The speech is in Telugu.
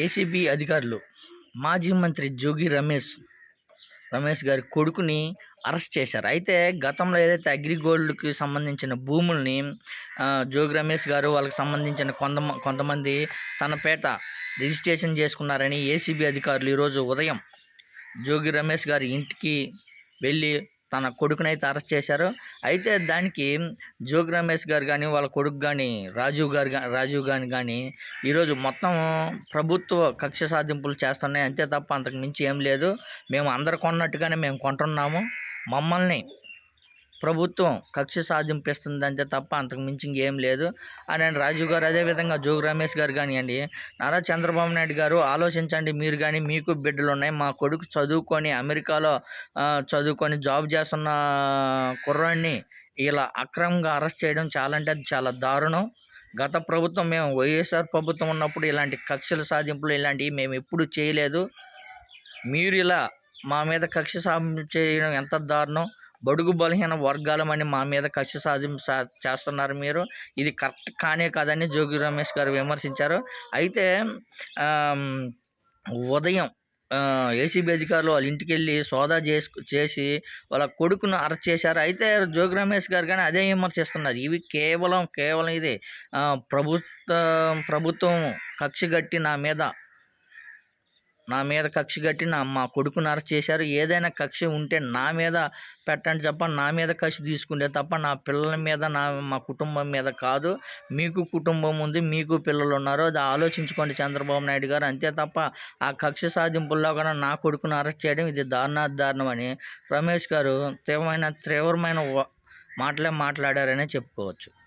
ఏసీబీ అధికారులు మాజీ మంత్రి జోగి రమేష్ రమేష్ గారి కొడుకుని అరెస్ట్ చేశారు. అయితే గతంలో ఏదైతే అగ్రిగోల్డ్కి సంబంధించిన భూముల్ని జోగి రమేష్ గారు వాళ్ళకి సంబంధించిన కొంత కొంతమంది తన పేట రిజిస్ట్రేషన్ చేసుకున్నారని ఏసీబీ అధికారులు ఈరోజు ఉదయం జోగి రమేష్ గారి ఇంటికి వెళ్ళి తన కొడుకునైతే అరెస్ట్ చేశారు. అయితే దానికి జోగి రమేష్ గారు కానీ వాళ్ళ కొడుకు కానీ రాజీవ్ గారు రాజీవ్ గాని కానీ ఈరోజు మొత్తం ప్రభుత్వ కక్ష సాధింపులు చేస్తున్నాయి. అంతే తప్ప అంతకు మించి ఏం లేదు. మేము అందరు కొన్నట్టుగానే మేము కొంటున్నాము. మమ్మల్ని ప్రభుత్వం కక్ష సాధింపిస్తుందంటే తప్ప అంతకు మించి ఇంకేం లేదు. అని ఆయన రాజీవ్ గారు అదేవిధంగా జోగి రమేష్ గారు కానివ్వండి నారా చంద్రబాబు నాయుడు గారు ఆలోచించండి మీరు కానీ మీకు బిడ్డలు ఉన్నాయి మా కొడుకు చదువుకొని అమెరికాలో చదువుకొని జాబ్ చేస్తున్న కుర్రాడిని ఇలా అక్రమంగా అరెస్ట్ చేయడం చాలా అంటే అది చాలా దారుణం. గత ప్రభుత్వం మేము వైఎస్ఆర్ ప్రభుత్వం ఉన్నప్పుడు ఇలాంటి కక్షల సాధింపులు ఇలాంటివి మేము ఎప్పుడు చేయలేదు. మీరు ఇలా మా మీద కక్ష సాధింపు చేయడం ఎంత దారుణం? బడుగు బలహీన వర్గాలమని మా మీద కక్ష సాధింపు చేస్తున్నారు మీరు. ఇది కరెక్ట్ కానే కాదని జోగి రమేష్ గారు విమర్శించారు. అయితే ఉదయం ఏసీబీ అధికారులు వాళ్ళ ఇంటికి వెళ్ళి సోదా చేసు చేసి వాళ్ళ కొడుకును అరెస్ట్ చేశారు. అయితే జోగి రమేష్ గారు కానీ అదే విమర్శిస్తున్నారు. ఇవి కేవలం కేవలం ఇది. ప్రభుత్వ ప్రభుత్వం కక్ష కట్టి నా మీద నా మీద కక్ష కట్టి నా మా కొడుకుని అరెస్ట్ చేశారు. ఏదైనా కక్ష ఉంటే నా మీద పెట్టండి తప్ప నా మీద కక్ష తీసుకుంటే తప్ప నా పిల్లల మీద నా మా కుటుంబం మీద కాదు. మీకు కుటుంబం ఉంది మీకు పిల్లలు ఉన్నారు. అది ఆలోచించుకోండి చంద్రబాబు నాయుడు గారు. అంతే తప్ప ఆ కక్ష సాధింపుల్లో కూడా నా కొడుకును అరెస్ట్ చేయడం ఇది దారుణాదారుణం అని రమేష్ గారు తీవ్రమైన తీవ్రమైన మాటలే మాట్లాడారనే చెప్పుకోవచ్చు.